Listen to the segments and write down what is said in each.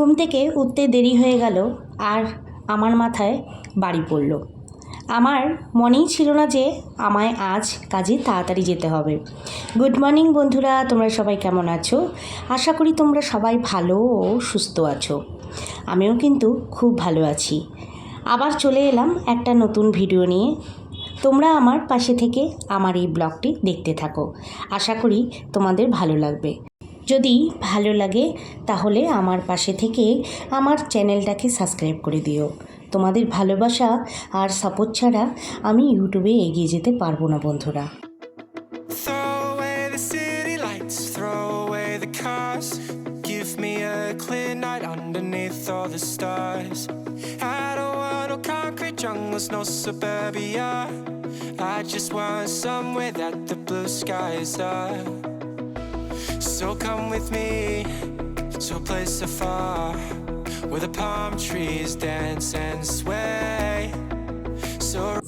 ঘুম থেকে উঠতে দেরি হয়ে গেল আর আমার মাথায় বাড়ি পড়ল। আমার মনেই ছিল না যে আমায় আজ কাজে তাড়াতাড়ি যেতে হবে। গুড মর্নিং বন্ধুরা, তোমরা সবাই কেমন আছো? আশা করি তোমরা সবাই ভালো ও সুস্থ আছো। আমিও কিন্তু খুব ভালো আছি। আবার চলে এলাম একটা নতুন ভিডিও নিয়ে। তোমরা আমার পাশে থেকে আমার এই ব্লগটি দেখতে থাকো। আশা করি তোমাদের ভালো লাগবে। যদি ভালো লাগে তাহলে আমার পাশে থেকে আমার চ্যানেলটাকে সাবস্ক্রাইব করে দিও তোমাদের ভালোবাসা আর সাপোর্ট ছাড়া আমি ইউটিউবে এগিয়ে যেতে পারব না বন্ধুরা Jungles, no suburbia. I just want somewhere that the blue skies are. So come with me to a place so far where the palm trees dance and sway.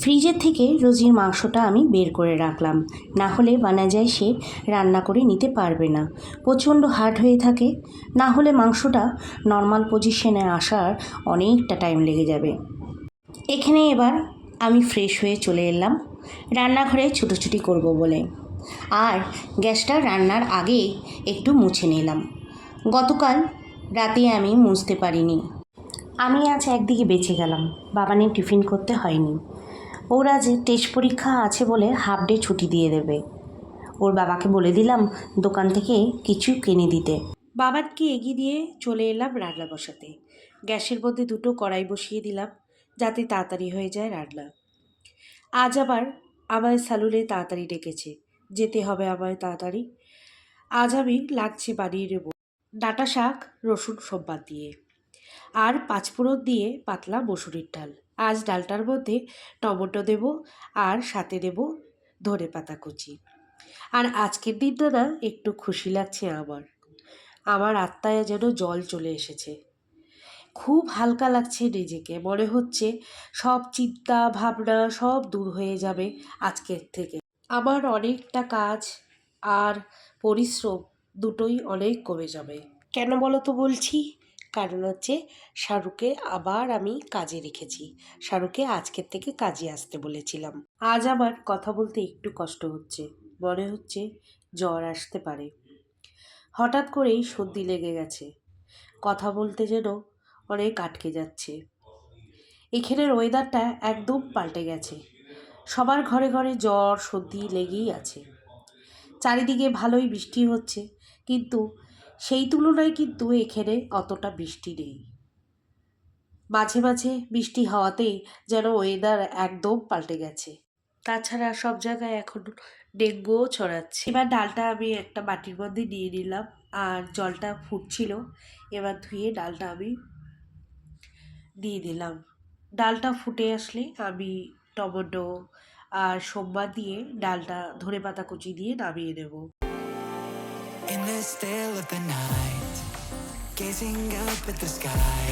ফ্রিজের থেকে রোজির মাংসটা আমি বের করে রাখলাম। না হলে বানা যায় সে রান্না করে নিতে পারবে না। প্রচণ্ড হার্ড হয়ে থাকে। না হলে মাংসটা নর্মাল পজিশনে আসার অনেকটা টাইম লেগে যাবে। এখানে এবার আমি ফ্রেশ হয়ে চলে এলাম। রান্নাঘরে ছুটোছুটি করব বলে। আর গ্যাসটা রান্নার আগে একটু মুছে নিলাম। গতকাল রাতে আমি মুছতে পারিনি। আমি আজ একদিকে বেঁচে গেলাম। বাবানি টিফিন করতে হয়নি। ওর আজ টেস্ট পরীক্ষা আছে বলে হাফ ডে ছুটি দিয়ে দেবে। ওর বাবাকে বলে দিলাম দোকান থেকে কিছু কিনে দিতে। বাবাকে এগিয়ে দিয়ে চলে এলাম রান্না বসাতে। গ্যাসের মধ্যে দুটো কড়াই বসিয়ে দিলাম যাতে তাড়াতাড়ি হয়ে যায় রান্না। আজ আবার আমায় সালুনে তাড়াতাড়ি ডেকেছে। যেতে হবে আমায় তাড়াতাড়ি। আজ আমি লাগছে বানিয়ে নেব ডাটা শাক, রসুন সোমবার দিয়ে। আর পাঁচফোড়ন দিয়ে পাতলা মসুরির ডাল। আজ ডালটার মধ্যে টমেটো দেব আর সাথে দেব ধনে পাতা কুচি। আর আজকের দিনটা না একটু খুশি লাগছে আমার। আমার আত্মায় যেন জল চলে এসেছে। খুব হালকা লাগছে নিজেকে। মনে হচ্ছে সব চিন্তা, ভাবনা সব দূর হয়ে যাবে আজকের থেকে। আমার অনেকটা কাজ আর পরিশ্রম দুটোই অনেক কমে যাবে। কেন বলো তো বলছি? কারণ হচ্ছে শাহরুখে আবার আমি কাজে রেখেছি। শাহরুখে আজকের থেকে কাজে আসতে বলেছিলাম। আজ আমার কথা বলতে একটু কষ্ট হচ্ছে। মনে হচ্ছে জ্বর আসতে পারে। হঠাৎ করেই সর্দি লেগে গেছে। কথা বলতে যেন অনেক আটকে যাচ্ছে। এখানের ওয়েদারটা একদম পাল্টে গেছে। সবার ঘরে ঘরে জ্বর, সর্দি লেগেই আছে। চারিদিকে ভালোই বৃষ্টি হচ্ছে, কিন্তু সেই তুলনায় কিন্তু এখানে অতটা বৃষ্টি নেই। মাঝে মাঝে বৃষ্টি হওয়াতেই যেন ওয়েদার একদম পাল্টে গেছে। তাছাড়া সব জায়গায় এখন ডেঙ্গুও ছড়াচ্ছে। এবার ডালটা আমি একটা বাটির মধ্যে নিয়ে নিলাম, আর জলটা ফুটছিল, এবার ধুয়ে ডালটা আমি দিয়ে দিলাম। ডালটা ফুটে আসলে আমি টমেটো আর সোমবার দিয়ে ডালটা ধনে পাতা কুচি দিয়ে নামিয়ে নেব In the still the night, gazing up at the sky,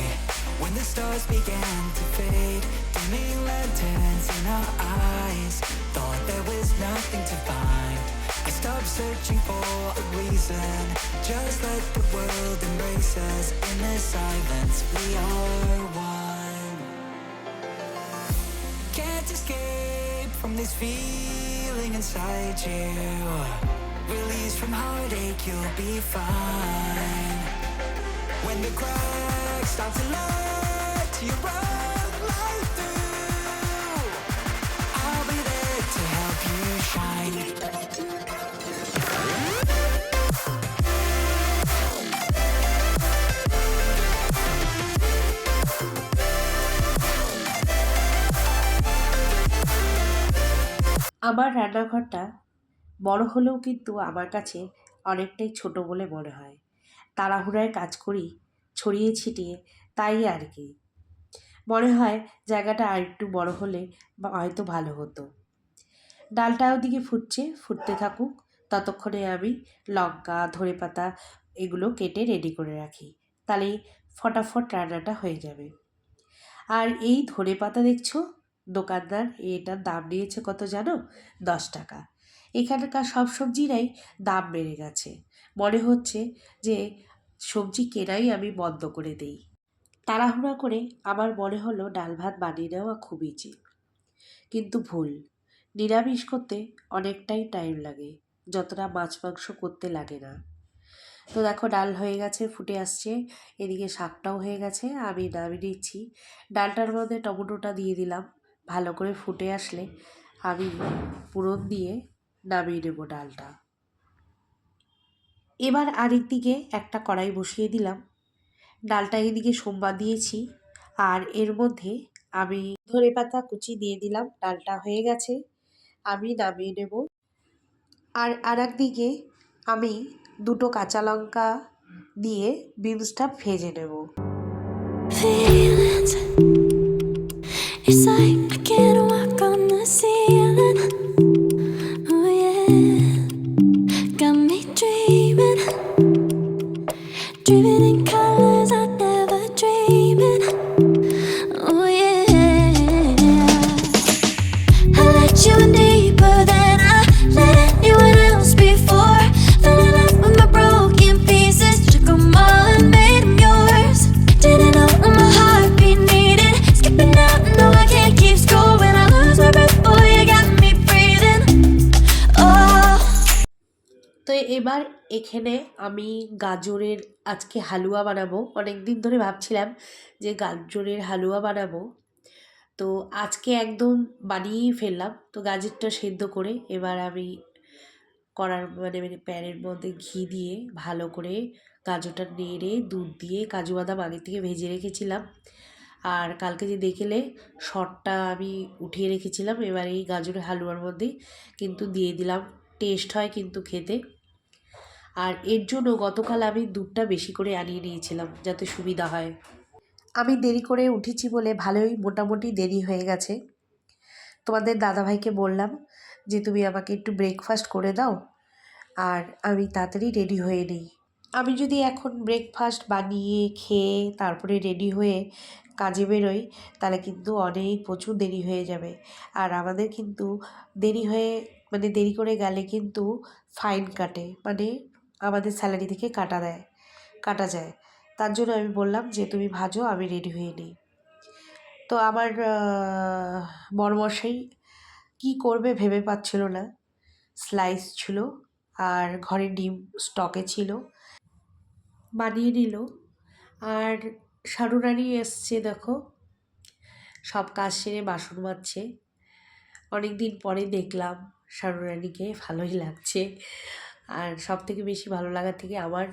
when the stars began to fade, dimming lanterns in our eyes, thought there was nothing to find. I stopped searching for a reason, just let the world embrace us. In the silence, we are one. Can't escape from this feeling inside you. Release from heartache, you'll be fine. When the cracks start to let you run আমার রান্নাঘরটা বড় হলেও কিন্তু আমার কাছে অনেকটাই ছোট বলে মনে হয়। তাড়াহুড়ায় কাজ করি, ছড়িয়ে ছিটিয়ে, তাই আর কি। মনে হয় জায়গাটা আর একটু বড় হলে হয়তো ভালো হতো। ডালটা ওদিকে ফুটছে, ফুটতে থাকুক। ততক্ষণে আমি লঙ্কা ধনে পাতা এগুলো কেটে রেডি করে রাখি। তাহলে ফটাফট রান্নাটা হয়ে যাবে। আর এই ধনে পাতা দেখছ? দোকানদার এটার দাম নিয়েছে কত জানো? দশ টাকা। এখানকার সব সবজিরাই দাম বেড়ে গেছে। মনে হচ্ছে যে সবজি কেনাই আমি বন্ধ করে দেই। তাড়াহুড়া করে আমার মনে হলো ডাল ভাত বানিয়ে নেওয়া খুব ইজি কিন্তু ভুল। নিরামিষ করতে অনেকটাই টাইম লাগে, যতটা মাছ মাংস করতে লাগে না। তো দেখো ডাল হয়ে গেছে, ফুটে আসছে, এদিকে শাকটাও হয়ে গেছে, আমি নামিয়ে নিচ্ছি। ডালটার মধ্যে টমেটোটা দিয়ে দিলাম। ভালো করে ফুটে আসলে আমি পুরন দিয়ে নামিয়ে নেব ডালটা। এবার আরেক দিকে একটা কড়াই বসিয়ে দিলাম। ডালটা এদিকে সোমবার দিয়েছি আর এর মধ্যে আমি ধনে পাতা কুচি দিয়ে দিলাম, ডালটা হয়ে গেছে। আমি নামিয়ে নেব। আর আর দিকে আমি দুটো কাঁচা লঙ্কা দিয়ে বিনসটা ভেজে নেব. It's like তো এবার এখানে আমি গাজরের আজকে হালুয়া বানাবো। অনেক দিন ধরে ভাবছিলাম যে গাজরের হালুয়া বানাবো। তো আজকে একদম বানিয়েই ফেললাম। তো গাজরটা সেদ্ধ করে এবার আমি করার মানে মানে প্যানের মধ্যে ঘি দিয়ে ভালো করে গাজরটা নেড়ে দুধ দিয়ে কাজু বাদাম আগে থেকে ভেজে রেখেছিলাম। আর কালকে যে দেখেলে শটটা আমি উঠিয়ে রেখেছিলাম। এবার এই গাজরের হালুয়ার মধ্যে কিন্তু দিয়ে দিলাম। টেস্ট হয় কিন্তু খেতে। আর এর জন্য গতকাল আমি দুধটা বেশি করে আনিয়ে নিয়েছিলাম, যাতে সুবিধা হয়। আমি দেরি করে উঠেছি বলে ভালোই মোটামুটি দেরি হয়ে গেছে। তোমাদের দাদাভাইকে বললাম যে, তুমি আমাকে একটু ব্রেকফাস্ট করে দাও, আর আমি তাড়াতাড়ি রেডি হয়ে নিই। আমি যদি এখন ব্রেকফাস্ট বানিয়ে খেয়ে তারপরে রেডি হয়ে কাজে বেরোই, তাহলে কিন্তু অনেক প্রচুর দেরি হয়ে যাবে। আর আমাদের কিন্তু দেরি হয়ে মানে দেরি করে গেলে কিন্তু ফাইন কাটে। মানে আমাদের স্যালারি থেকে কাটা দেয়, কাটা যায়। তার জন্য আমি বললাম যে, তুমি ভাজো, আমি রেডি হয়ে নিই। তো আমার বড়মশাই কী করবে ভেবে পাচ্ছিল না। স্লাইস ছিল আর ঘরে ডিম স্টকে ছিল, বানিয়ে নিল। আর সারুরানি এসছে, দেখো। সব কাজ সেরে বাসন মাজছে। অনেক দিন পরে দেখলাম সারুরানিকে ভালোই লাগছে। আর সব থেকে বেশি ভালো লাগার থেকে আমার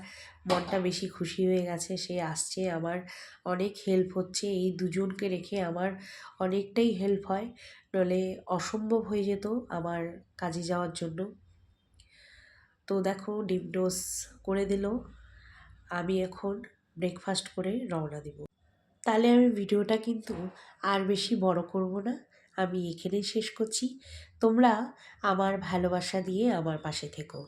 মনটা বেশি খুশি হয়ে গেছে, সে আসছে আমার অনেক হেল্প হচ্ছে, এই দুজনকে রেখে আমার অনেকটাই হেল্প হয় নলে অসম্ভব হয়ে যেত আমার কাজে যাওয়ার জন্য। তো দেখো ডিম ডোস করে দিল, আমি এখন ব্রেকফাস্ট করে রওনা দেব। তাহলে আমি ভিডিওটা কিন্তু আর বেশি বড় করব না, আমি এখানেই শেষ করছি। তোমরা আমার ভালোবাসা দিয়ে আমার পাশে থেকো।